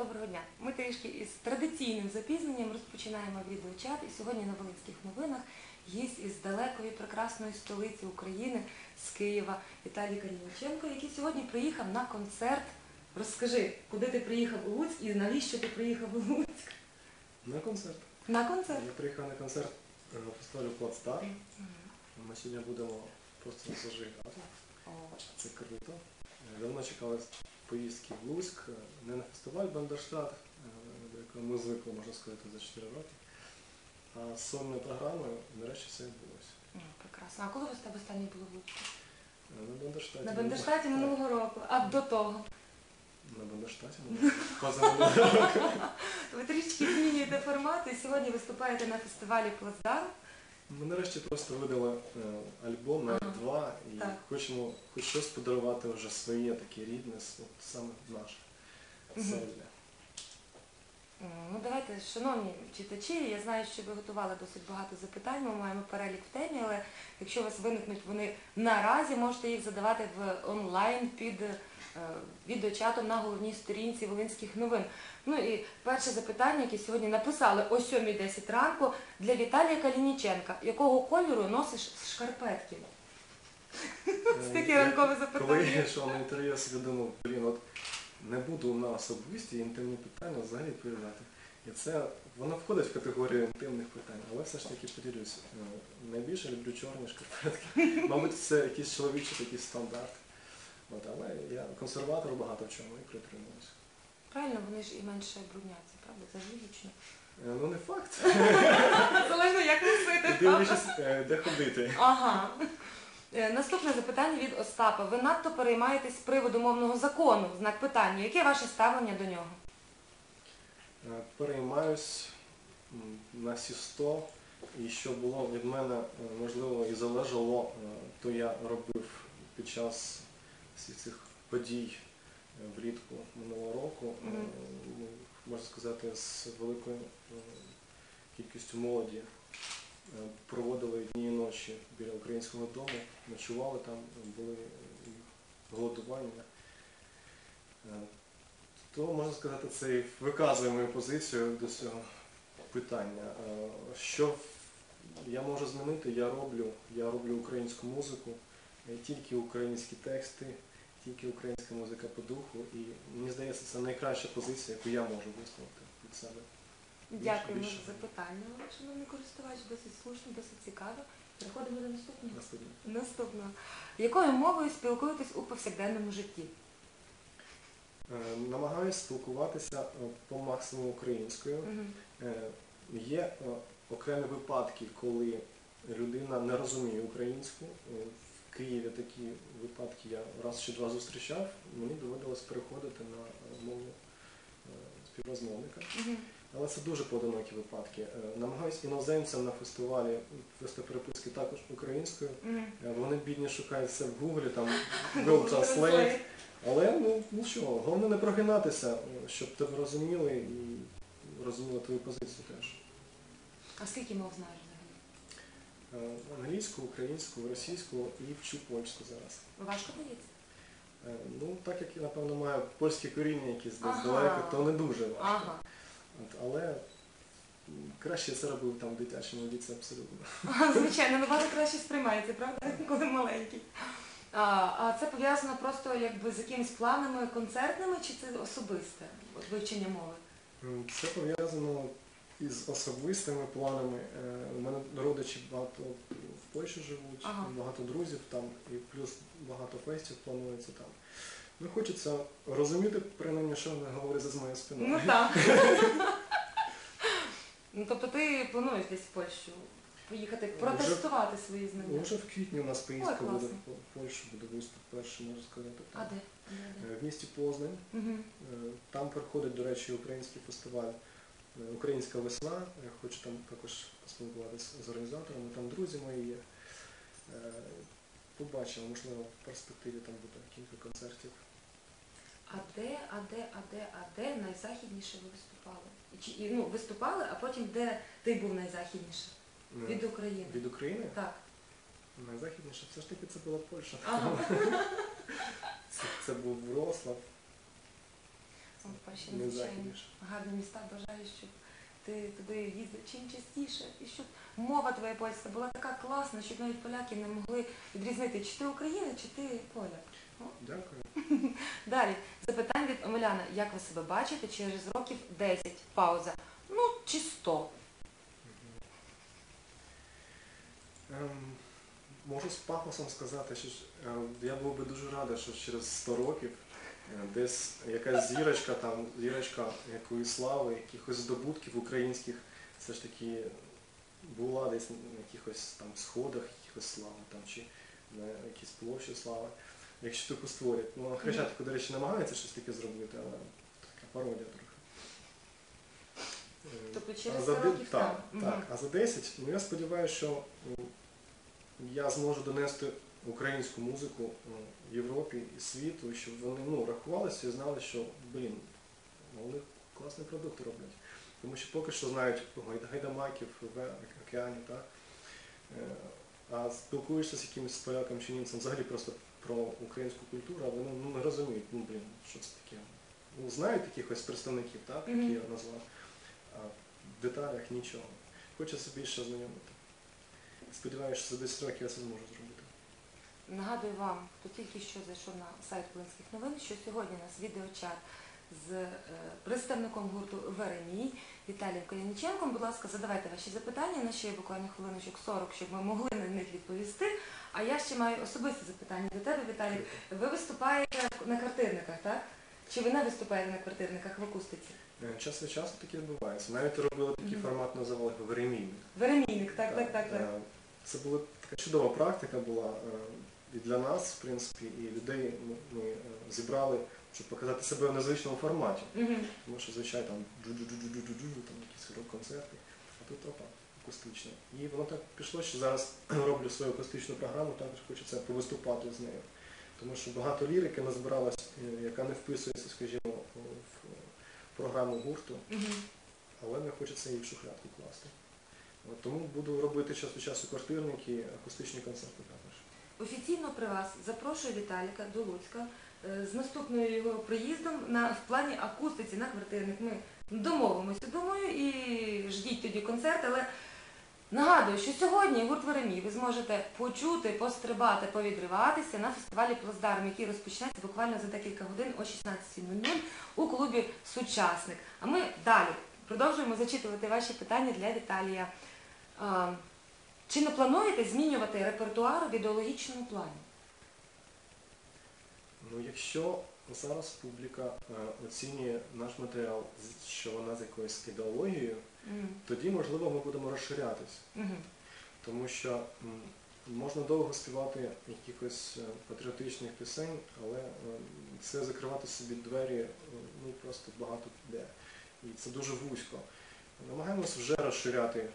Доброго дня. Ми трішки із традиційним запізненням розпочинаємо відеочат. І сьогодні на Волинських новинах гість із далекої прекрасної столиці України з Києва Віталій Калініченко, який сьогодні приїхав на концерт. Розкажи, куди ти приїхав у Луцьк і навіщо ти приїхав у Луцьк? На концерт. На концерт. Я приїхав на концерт е, фестивалю Плацдар. Ми сьогодні будемо просто зажигати. Це круто. Давно чекали поїздки в Луцьк, е, не на фестиваль Бандерштат, е, до якого ми звикли, можна сказати, за 4 роки. А з сольною програмою нарешті все відбулося. ну, прекрасно. А коли ви тебе останній були в Луцьку? Е, На Бандерштаті. На Бендерштаті минулого року, а до того. На Бандерштаті. ми- минулого року. Ви трішки змінюєте формат і сьогодні виступаєте на фестивалі Плацдарм. Ми нарешті просто видали е, альбом на Ага. два і Так. хочемо хоч щось подарувати вже своє таке рідне, от саме наше. Мгм. Сольне. М, Ну давайте, шановні читачі, я знаю, що ви готували досить багато запитань, ми маємо перелік в темі, але якщо у вас виникнуть вони наразі, можете їх задавати в онлайн під е, відеочатом на головній сторінці Волинських новин. Ну і перше запитання, яке сьогодні написали о 7.10 ранку для Віталія Калініченка. Якого кольору носиш шкарпетки? Це таке ранкове Коли я йшов на інтерв'ю, я собі думав, блін, от не буду на особисті інтимні питання взагалі відповідати. І це воно входить в категорію інтимних питань, але все ж таки поділюсь. Е, Найбільше люблю чорні шкарпетки. Мабуть, це якийсь чоловічий такий стандарт. От, але я консерватор багато в чому і притримуюся. Правильно, вони ж і менше брудняться, правда? Це ж логічно. Е, Ну не факт. Залежно, як носити. Дивлячись, е, де ходити. Ага. Е, Наступне запитання від Остапа. Ви надто переймаєтесь з приводу мовного закону, знак питання. Яке ваше ставлення до нього? Переймаюсь на всі 100, і що було від мене можливо і залежало, то я робив під час всіх цих подій влітку минулого року. Е, Ми, можна сказати, з великою е, кількістю молоді е, проводили дні і ночі біля українського дому, ночували там, були і голодування. То можна сказати, це і виказує мою позицію до цього питання. Що я можу змінити, я роблю. Я роблю українську музику, тільки українські тексти, тільки українська музика по духу. І мені здається, це найкраща позиція, яку я можу висловити від себе. Дякуємо більше. за запитання, шановний користувач, досить слушно, досить цікаво. Переходимо до наступного. Наступне. Наступного. Якою мовою спілкуєтесь у повсякденному житті? Е, Намагаюся спілкуватися е, по максимуму українською. Мгм. Е, Є е, окремі випадки, коли людина не розуміє українську. Е, В Києві такі випадки я раз чи два зустрічав. Мені доводилось переходити на е, мову е, співрозмовника. Але це дуже поодинокі випадки. Е, Намагаюсь іноземцям на фестивалі вести переписки також українською. Вони бідні шукають все в Гуглі, там Google Translate. Але ну нічого, головне не прогинатися, щоб тебе розуміли і розуміли твою позицію теж. А скільки мов знаєш Англійську, українську, російську і вчу польську зараз. Важко дається? Е, Ну, так як я, напевно, маю польське коріння десь Ага. далеко, то не дуже важко. Ага. От, але краще це робив там в дитячому віці абсолютно. Звичайно, набагато краще сприймається, правда, коли маленький. А, а це пов'язано просто якби з якимись планами концертними, чи це особисте вивчення мови? Це пов'язано із особистими планами. Е, У мене родичі багато в Польщі живуть, Ага. багато друзів там, і плюс багато фестів планується там. Ну, хочеться розуміти, принаймні, що вони говорять за моєю спиною. Ну так. ну тобто ти плануєш десь в Польщу поїхати протестувати свої Ну, знання? Вже в квітні у нас поїздка буде в Польщу, буде виступ перший, можна сказати. А там. де? де, Е, В місті Познань. Угу. Там проходить, до речі, український фестиваль Українська весна. Я хочу там також поспілкуватися з організаторами, там друзі мої є. Е, Побачимо, можливо, в перспективі там буде кілька концертів. А де, а де, а де, а де найзахідніше ви виступали? І Чи, і, ну, виступали, а потім де ти був найзахідніше? Е, Від України? Від України? Так. Найзахідніше все ж таки це була Польща. Ага. Це, це був Вроцлав. Не надзвичайні гарні міста. Бажаю, щоб ти туди їздив чим частіше і щоб мова твоя польська була така класна, щоб навіть поляки не могли відрізнити, чи ти українець, чи ти поляк. Дякую. Далі запитання від Омеляна. Як ви себе бачите через років 10? Пауза. Ну, чи 100? Ем, можу з пафосом сказати, що ж, е, я був би дуже радий, що через 100 років десь якась зірочка, там, зірочка якоїсь слави, якихось здобутків українських, все ж таки була десь на якихось там сходах, якихось слави там, чи на якійсь площі слави. Якщо таку створять. Ну, Хрещатику, до речі, намагається щось таке зробити, але така пародія трохи. Е, Тобто а через 100 років так, там. так. Мгм. А за 10, ну я сподіваюся, що я зможу донести українську музику м, Європі і світу, щоб вони ну, рахувалися і знали, що блін, вони класний продукт роблять. Тому що поки що знають гайда- гайдамаків в океані, так? Е, а спілкуєшся з якимось поляком чи німцем взагалі просто про українську культуру, а вони ну, не розуміють, ну блін, що це таке. Ну, знають якихось представників, так, які я назвав, а в деталях нічого. Хочеться більше знайомити. Сподіваюся, що за 10 років я це зможу зробити. Нагадую вам, хто тільки що зайшов на сайт Волинських новин, що сьогодні у нас відеочат з е, представником гурту Веремій Віталієм Калініченком. Будь ласка, задавайте ваші запитання. У нас ще є буквально хвилиночок 40, щоб ми могли на них відповісти. А я ще маю особисте запитання до тебе, Віталій. Ви виступаєте на квартирниках, так? Чи ви не виступаєте на квартирниках в акустиці? Е, Час від часу таке відбувається. Навіть робили такий Мгм. формат, називали «Веремійник». Веремійник, так, так, так, так. Е, Це була така чудова практика була і для нас, в принципі, і людей ми, ми е, зібрали, щоб показати себе в незвичному форматі. Тому що, звичайно, там джу-джу-джу-джу-джу, там якісь рок-концерти, а тут опа, акустичне. І воно так пішло, що зараз роблю свою акустичну програму, також хочеться повиступати з нею. Тому що багато лірики назбиралась, е, яка не вписується, скажімо, в програму гурту, але не хочеться її в шухлядку класти. От, тому буду робити час від часу квартирники, акустичні концерти. Офіційно при вас запрошую Віталіка до Луцька е, з наступною його приїздом на в плані акустиці на квартирник. Ми домовимося, думаю, і ждіть тоді концерт. Але нагадую, що сьогодні гурт Веремій ви зможете почути, пострибати, повідриватися на фестивалі Плацдарм, який розпочнеться буквально за декілька годин о 16.00 у клубі Сучасник. А ми далі продовжуємо зачитувати ваші питання для Віталія. Чи не плануєте змінювати репертуар в ідеологічному плані? Ну, якщо зараз публіка е, оцінює наш матеріал, що вона з якоюсь ідеологією, Мгм. тоді, можливо, ми будемо розширятись. Мгм. Тому що м, можна довго співати якихось е, патріотичних пісень, але е, це закривати собі двері е, ну, просто багато де. І це дуже вузько. Намагаємося вже розширяти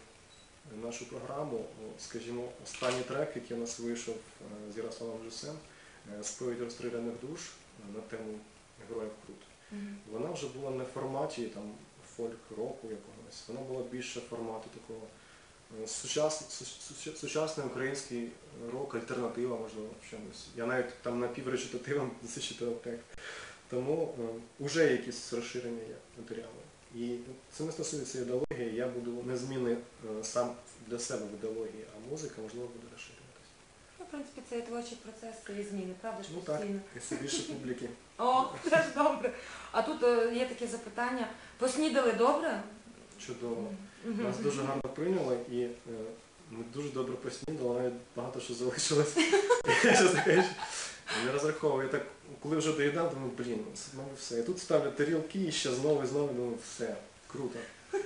нашу програму. Скажімо, останній трек, який у нас вийшов е, з Ярославом Жусем, е, сповідь розстріляних душ е, на тему Героїв Крут. Вона вже була не в форматі там фольк-року якогось, вона була більше формату такого е, сучасний, сучасний український рок, альтернатива, можливо, в чомусь. Я навіть там напівречитативом зачитував текст. Тому е, вже якісь розширення є матеріалу. І це не стосується ідеології, я буду незмінний е, сам для себе в ідеології, а музика, можливо, буде розширюватися. Ну, в принципі, це і творчий процес, це і зміни, правда ж Ну так, і все більше публіки. О, теж добре. А тут е, є таке запитання. Поснідали добре? Чудово. Нас дуже гарно прийняли і е, ми дуже добре поснідали, навіть багато що залишилось. Я розраховував. Я так, коли вже доїдав, думаю, блін, мабуть, все. І тут ставлять тарілки і ще знову і знову, думаю, все, круто.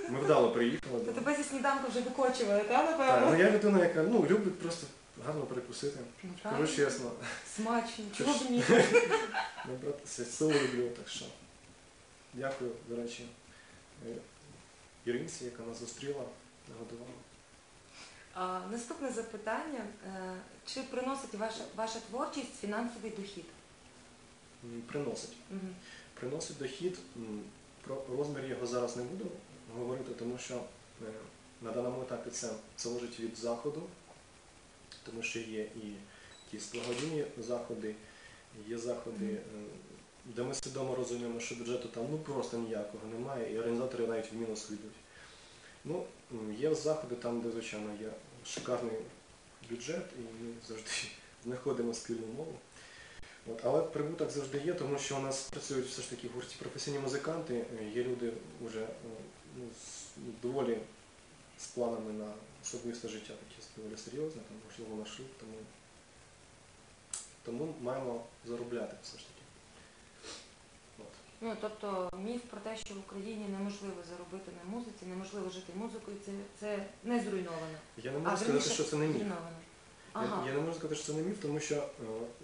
Ми вдало приїхали. Думаю. тебе зі сніданку вже викочували, та, Так, напевно? ну я людина, яка ну, любить просто гарно перекусити. Ну, Кажу чесно. Смачно, чого б ні? Ну, брат, це силу люблю, так що. Дякую, до речі, е, Іринці, яка нас зустріла, нагодувала. Наступне запитання. Е, Чи приносить ваша, ваша творчість фінансовий дохід? Приносить. Мгм. Приносить дохід. Про розмір його зараз не буду говорити, тому що е, на даному етапі це залежить від заходу, тому що є і якісь благодійні заходи, є заходи, де ми свідомо розуміємо, що бюджету там ну просто ніякого немає, і організатори навіть в мінус йдуть. Ну, є заходи там, де, звичайно, є шикарний бюджет, і ми завжди знаходимо спільну мову. От, але прибуток завжди є, тому що у нас працюють все ж таки в гурті професійні музиканти, є люди вже е, ну, з, ну, доволі з планами на особисте життя, такі доволі серйозне, там, можливо, на шлюб, тому, тому маємо заробляти все ж таки. Ну, тобто міф про те, що в Україні неможливо заробити на музиці, неможливо жити музикою, це, це не зруйновано. Я не можу А, сказати, що це не міф. зруйновано. Я, Ага. я не можу сказати, що це не міф, тому що е,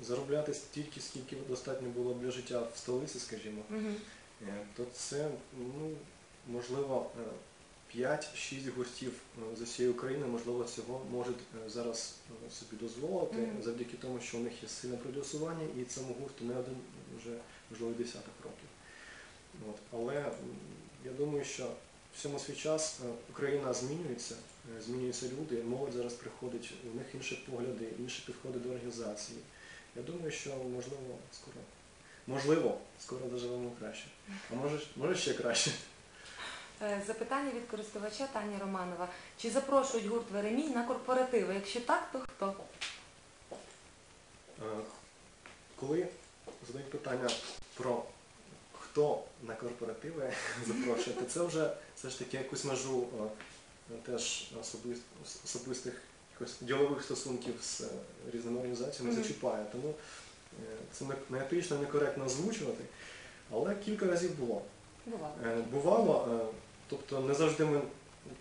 заробляти стільки, скільки достатньо було для життя в столиці, скажімо. Е, то це, ну, можливо, е, 5-6 гуртів е, з усієї України, можливо, цього можуть зараз собі дозволити, Мгм. завдяки тому, що у них є сильне продюсування, і цьому гурту не один вже, можливо, десяток років. От. Але я думаю, що в цьому свій час е, Україна змінюється, е, змінюються люди, молодь зараз приходить, у них інші погляди, інші підходи до організації. Я думаю, що можливо скоро. Можливо, скоро доживемо краще. А може, може ще краще. Е, Запитання від користувача Тані Романова. Чи запрошують гурт Веремій на корпоративи? Якщо так, то хто? Коли задають питання про хто на корпоративи запрошує, то це вже все ж таки якусь межу е, теж особистих ділових стосунків з е, різними організаціями зачіпає. Тому е, це не- етично, некоректно озвучувати. Але кілька разів було. Бувало. Бувало, тобто не завжди ми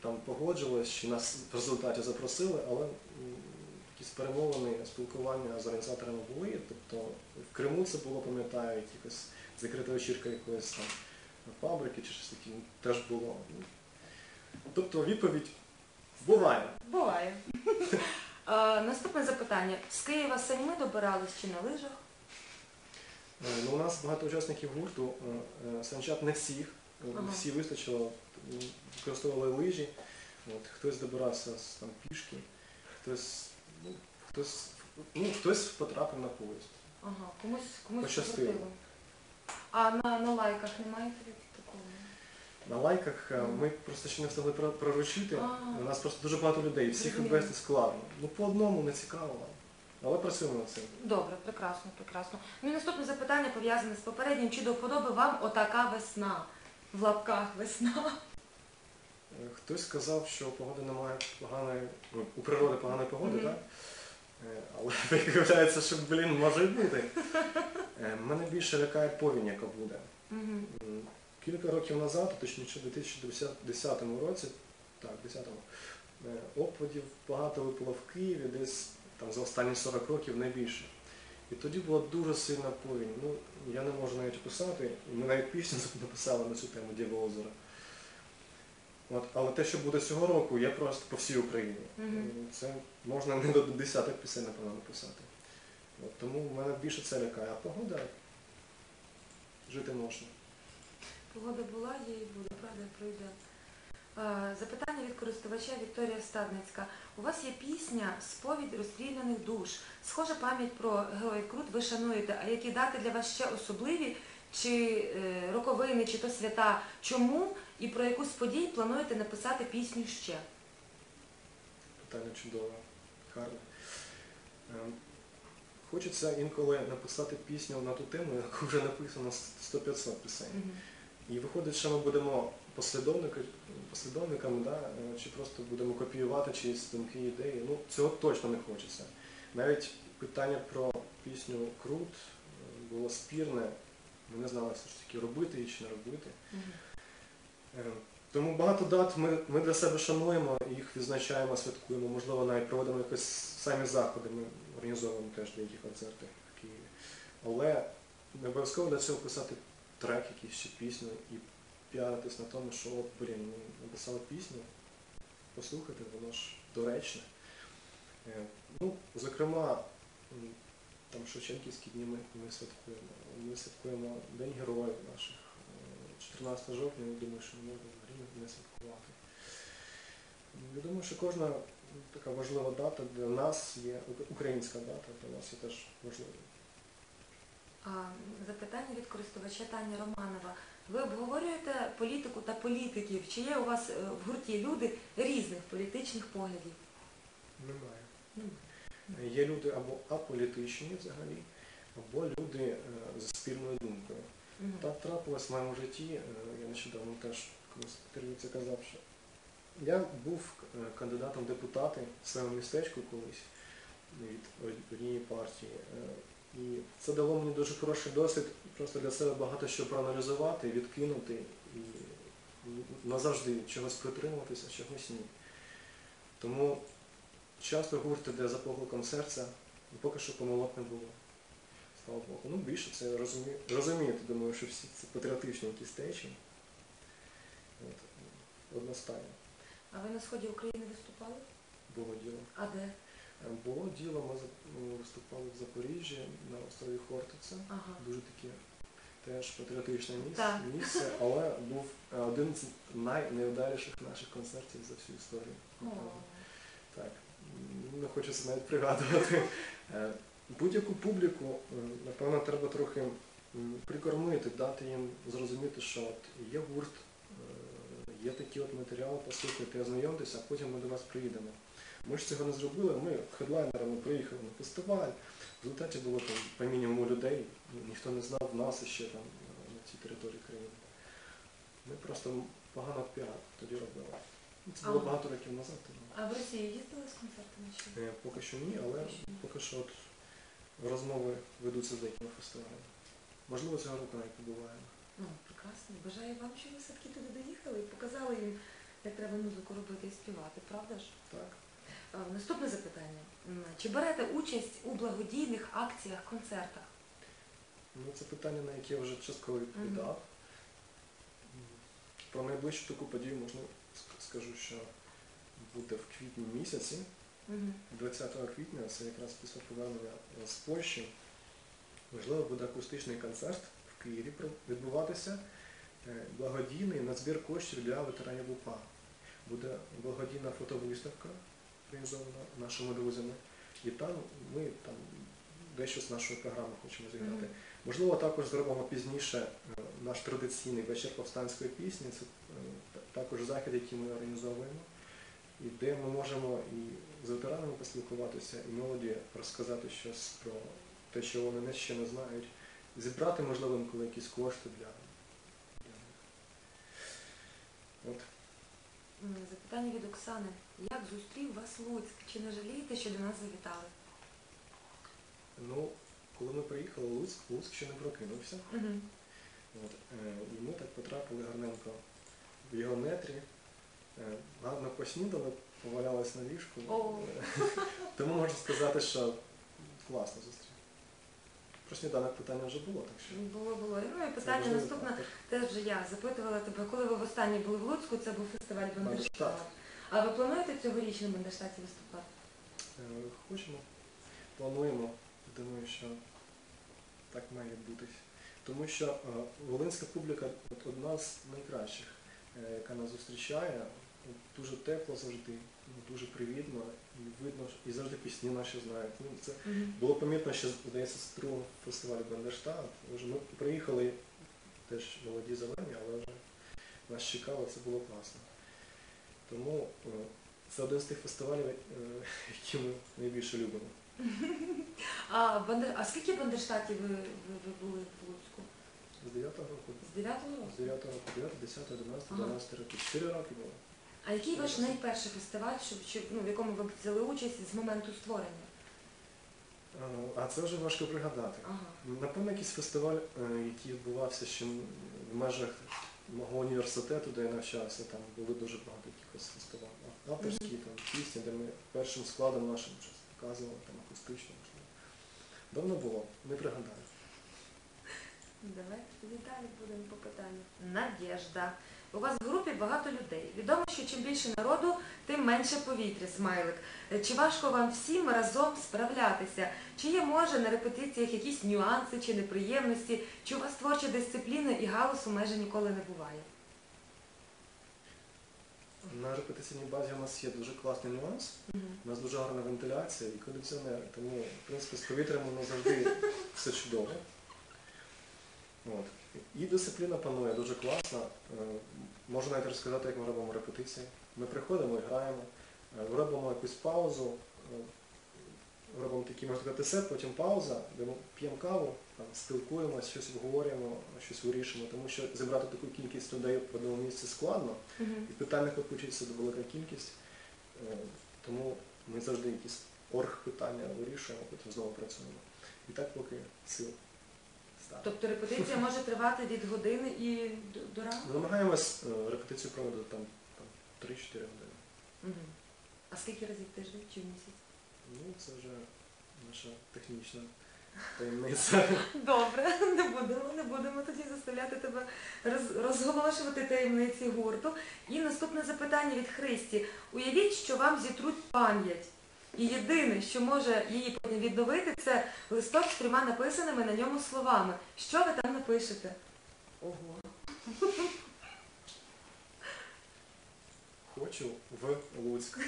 там погоджувалися, чи нас в результаті запросили, але якісь перемовини, спілкування з організаторами були. Тобто в Криму це було, пам'ятаю, якась закрита вечірка якоїсь там фабрики чи щось таке теж було. Тобто відповідь буває. Буває. Е, Наступне запитання. З Києва самі добирались чи на лижах? Е, Ну, у нас багато учасників гурту, е, е, санчат не всіх, е, Ага. всі вистачило, м, використовували лижі, от, хтось добирався з, там, пішки, хтось, ну, хтось, ну, хтось потрапив на поїзд. Ага, комусь, комусь Пощастило. пощастило. А на, на лайках немає такого? На лайках е, ми просто ще не встигли про- проручити, А. у нас просто дуже багато людей, всіх відвести складно. Ну, по одному не цікаво. Але працюємо над цим. Добре, прекрасно, прекрасно. Ну і наступне запитання пов'язане з попереднім. Чи до вподоби вам отака весна? В лапках весна. Е, Хтось сказав, що погоди немає поганої, ну, у природи поганої погоди, Мгм. так? Е, Але виявляється, що, блін, може й бути. Е, Мене більше лякає повінь, яка буде. Мгм. М, Кілька років назад, точніше у 2010 році, так, 10-му, е, опадів багато випало в Києві, десь там за останні 40 років найбільше. І тоді була дуже сильна повінь. Ну, я не можу навіть описати, і ми навіть пісню написали на цю тему Дєва озера. От, але те, що буде цього року, є просто по всій Україні. М, Це можна не до десяток пісень, напевно, написати. От, тому мене більше це лякає. А погода жити можна. Погода була, є і буде, правда, пройде. Запитання від користувача Вікторія Стадницька. У вас є пісня Сповідь розстріляних душ. Схожа пам'ять про героїв Крут ви шануєте. А які дати для вас ще особливі? Чи е, роковини, чи то свята? Чому і про яку з подій плануєте написати пісню ще? Питання чудове, гарне. Ем, Хочеться інколи написати пісню на ту тему, яку вже написано 100-500 пісень. Мгм. І виходить, що ми будемо послідовники, послідовниками, да? е, чи просто будемо копіювати чиїсь думки, ідеї. Ну, цього точно не хочеться. Навіть питання про пісню Крут е, було спірне. Ми не знали все ж таки робити її чи не робити. Мгм. Е, Тому багато дат ми, ми для себе шануємо, їх відзначаємо, святкуємо, можливо, навіть проводимо якісь самі заходи, ми організовуємо теж деякі концерти в Києві. Але не обов'язково для цього писати трек якийсь чи пісню і піаритись на тому, що от, блін, ми написали пісню, послухайте, воно ж доречне. Е, Ну, зокрема, там Шевченківські дні ми, ми святкуємо. Ми святкуємо День героїв наших. Е, 14 жовтня, я думаю, що можна взагалі не- святкувати. Я думаю, що кожна така важлива дата для нас є, українська дата для нас є теж важливою. Запитання від користувача Тані Романова. Ви обговорюєте політику та політиків? Чи є у вас е, в гурті люди різних політичних поглядів? Немає. Немає. Є люди або аполітичні взагалі, або люди е, за спільною думкою. Так трапилось в моєму житті, е, я нещодавно теж комусь це казав, що я був е, кандидатом в депутати в своєму містечку колись від однієї партії. Е, І це дало мені дуже хороший досвід просто для себе багато що проаналізувати, відкинути і назавжди чогось притримуватися, чогось ні. Тому часто гурт іде за покликом серця, поки що помилок не було. Слава Богу. Ну, більше це розумію, розумієте, думаю, що всі це патріотичні якісь течії. От, одностайно А ви на сході України виступали? було діло. А де? Е, Було діло, ми виступали в Запоріжжі на острові Хортиця. Ага. Дуже таке теж патріотичне місце, місце, але був е, один з найневдаліших наших концертів за всю історію. О. Так, не хочеться навіть пригадувати. Будь-яку публіку, е, напевно, треба трохи прикормити, дати їм зрозуміти, що от є гурт, е, є такі от матеріали, послухайте, ознайомтеся, а потім ми до вас приїдемо. Ми ж цього не зробили, ми хедлайнерами приїхали на фестиваль, в результаті було там по мінімуму людей, ніхто не знав нас іще там е, на цій території країни. Ми просто погано піар тоді робили. Ну, Це було Ага. багато років назад. А в Росію їздили з концертами чи? Е, Поки що ні, але поки що от розмови ведуться з деякими фестивалями. Можливо, цього року навіть побуваємо. Ну, прекрасно. Бажаю вам, щоб ви все-таки туди доїхали і показали їм, як треба музику робити і співати, правда ж? Так. А, Наступне запитання. М, Чи берете участь у благодійних акціях, концертах? Ну, це питання, на яке я вже частково відповідав. М, Про найближчу таку подію можна ск- скажу, що буде в квітні місяці. 20 квітня, це якраз після повернення з Польщі. Можливо, буде акустичний концерт в Києві відбуватися. е, Благодійний на збір коштів для ветеранів УПА. Буде благодійна фотовиставка, організована нашими друзями. І там ми там дещо з нашої програми хочемо зіграти. Мгм. Можливо, також зробимо пізніше е, наш традиційний вечір повстанської пісні. Це е, також захід, який ми організовуємо, і де ми можемо і з ветеранами поспілкуватися, і молоді розказати щось про те, що вони не ще не знають, зібрати, можливо, інколи якісь кошти для, них. От. Запитання від Оксани. Як зустрів вас Луцьк? Чи не жалієте, що до нас завітали? Ну, коли ми приїхали, Луцьк, Луцьк ще не прокинувся. Мгм. От, е, і ми так потрапили гарненько в його нетрі, е, гарно поснідали, повалялись на ліжку. О. Е, Тому можу сказати, що класно зустрів. Про сніданок питання вже було, так що. Було, було. Ну і це питання наступне. Теж вже я запитувала тебе, коли ви востаннє були в Луцьку, це був фестиваль Бандерштат. А ви плануєте цьогоріч на Бандерштаті виступати? Е, Хочемо, плануємо, думаю, що так має відбутись. Тому що е, волинська публіка от одна з найкращих, е, яка нас зустрічає, дуже тепло завжди, ну, дуже привітно, і видно, і завжди пісні наші знають. Ну, це було помітно, що здається з другого фестивалю Бандерштат. Вже ми приїхали теж молоді зелені, але вже нас чекало, це було класно. Тому е, це один з тих фестивалів, е, які ми найбільше любимо. А, Бандер... а скільки Бандерштатів ви, ви, ви були в Луцьку? З 9 року, З 9-го року? з 9 року, 9, 10, 11, Ага. 12 років. 4 роки було. А який ваш найперший фестиваль, щоб, щоб, ну, в якому ви взяли участь з моменту створення? Е, А це вже важко пригадати. Ага. Напевно, якийсь фестиваль, е, який відбувався ще в межах мого університету, де я навчався, там були дуже багато якихось фестивалів. Авторські там пісні, де ми першим складом нашим щось показували, там акустично, можливо. Давно було, не пригадаю. Давайте далі будемо по питанню. Надєжда. У вас в групі багато людей. Відомо, що чим більше народу, тим менше повітря, смайлик. Чи важко вам всім разом справлятися? Чи є, може, на репетиціях якісь нюанси чи неприємності? Чи у вас творча дисципліна і галусу майже ніколи не буває? На репетиційній базі у нас є дуже класний нюанс. У нас дуже гарна вентиляція і кондиціонери, тому в принципі з повітрям нас завжди все чудово. От. І дисципліна панує дуже класна. Е, Можу навіть розказати, як ми робимо репетиції. Ми приходимо і граємо, е, робимо якусь паузу, е, робимо такий, можна сказати, сет, потім пауза, де ми п'ємо каву, там, спілкуємося, щось обговорюємо, щось вирішуємо, тому що зібрати таку кількість людей в одному місці складно, і питань накопичується велика кількість. Е, Тому ми завжди якісь орг питання вирішуємо, потім знову працюємо. І так поки сил. Тобто репетиція може тривати від години і до, до ранку? Намагаємось е, репетицію проводити там, там 3-4 години. Мгм. А скільки разів в тиждень чи в місяць? Ну, це вже наша технічна таємниця. Добре, не будемо, не будемо тоді заставляти тебе роз- розголошувати таємниці гурту. І наступне запитання від Христі. Уявіть, що вам зітруть пам'ять. І єдине, що може її відновити, це листок з трьома написаними на ньому словами. Що ви там напишете? Ого. Хочу в Луцьк.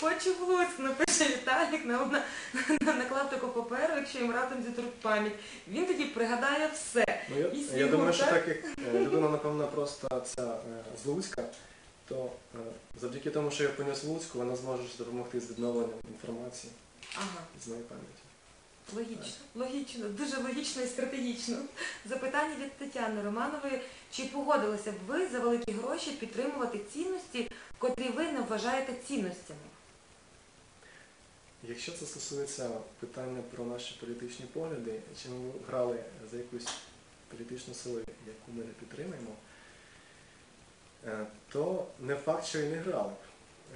Хочу в Луцьк, напише Віталік на, на, на, на паперу, якщо їм раптом зітруть пам'ять. Він тоді пригадає все. Ну, я, І я думаю, що так? так як е, людина, напевно, просто ця е, з Луцька, то е, завдяки тому, що я поніс Луцьку, вона зможе допомогти з відновленням інформації Ага. з моєї пам'яті. Логічно, логічно, дуже логічно і стратегічно. Запитання від Тетяни Романової. Чи погодилися б ви за великі гроші підтримувати цінності, котрі ви не вважаєте цінностями? Якщо це стосується питання про наші політичні погляди, чи ми грали за якусь політичну силу, яку ми не підтримуємо, то не факт, що і не грали.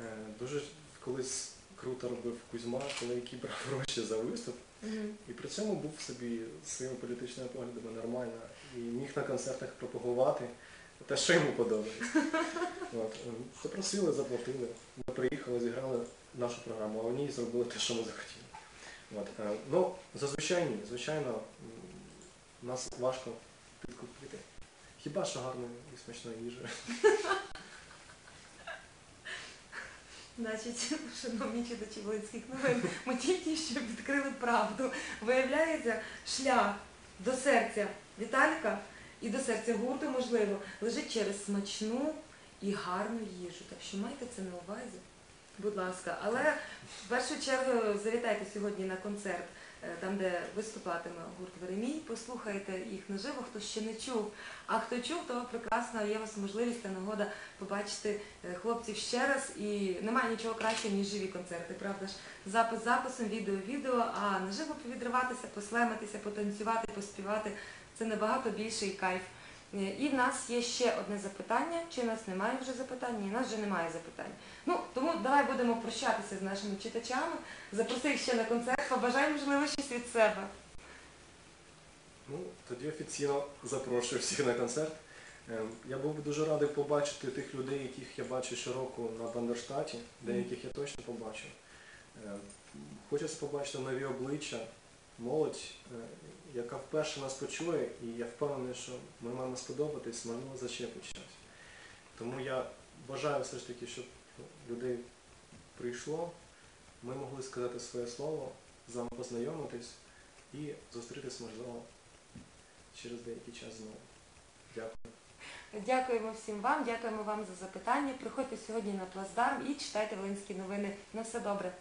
Е, Дуже колись круто робив Кузьма, коли який брав гроші за виступ, і при цьому був собі своїми політичними поглядами нормально і міг на концертах пропагувати те, що йому подобається. От. е, Запросили, заплатили. Ми приїхали, зіграли нашу програму, а в ній зробили те, що ми захотіли. От. е, Ну, зазвичай ні. Звичайно, нас важко. Хіба що гарної і смачної їжі. Значить, шановні читачі Волинських новин, ми тільки що відкрили правду. Виявляється, шлях до серця Віталіка і до серця гурту, можливо, лежить через смачну і гарну їжу. Так що майте це на увазі, будь ласка. Але в першу чергу завітайте сьогодні на концерт, там, де виступатиме гурт Веремій, послухайте їх наживо, хто ще не чув. А хто чув, то прекрасно є вас можливість та нагода побачити е, хлопців ще раз. І немає нічого кращого, ніж живі концерти, правда ж? Запис записом, відео відео, а наживо повідриватися, послемитися, потанцювати, поспівати це набагато більший кайф. Е, І в нас є ще одне запитання. Чи в нас немає вже запитань? Ні, в нас вже немає запитань. Ну, тому давай будемо прощатися з нашими читачами. Запроси їх ще на концерт, побажай, можливо, щось від себе. Ну, тоді офіційно запрошую всіх на концерт. Е, Я був би дуже радий побачити тих людей, яких я бачу щороку на Бандерштаті, деяких я точно побачу. Е, Хочеться побачити нові обличчя, молодь, е, яка вперше нас почує, і я впевнений, що ми маємо сподобатись, можливо, зачепить щось. Тому я бажаю все ж таки, щоб людей прийшло, ми могли сказати своє слово, з вами познайомитись і зустрітись, можливо, через деякий час знову. Дякую. Дякуємо всім вам, дякуємо вам за запитання. Приходьте сьогодні на плацдарм і читайте Волинські новини. На все добре.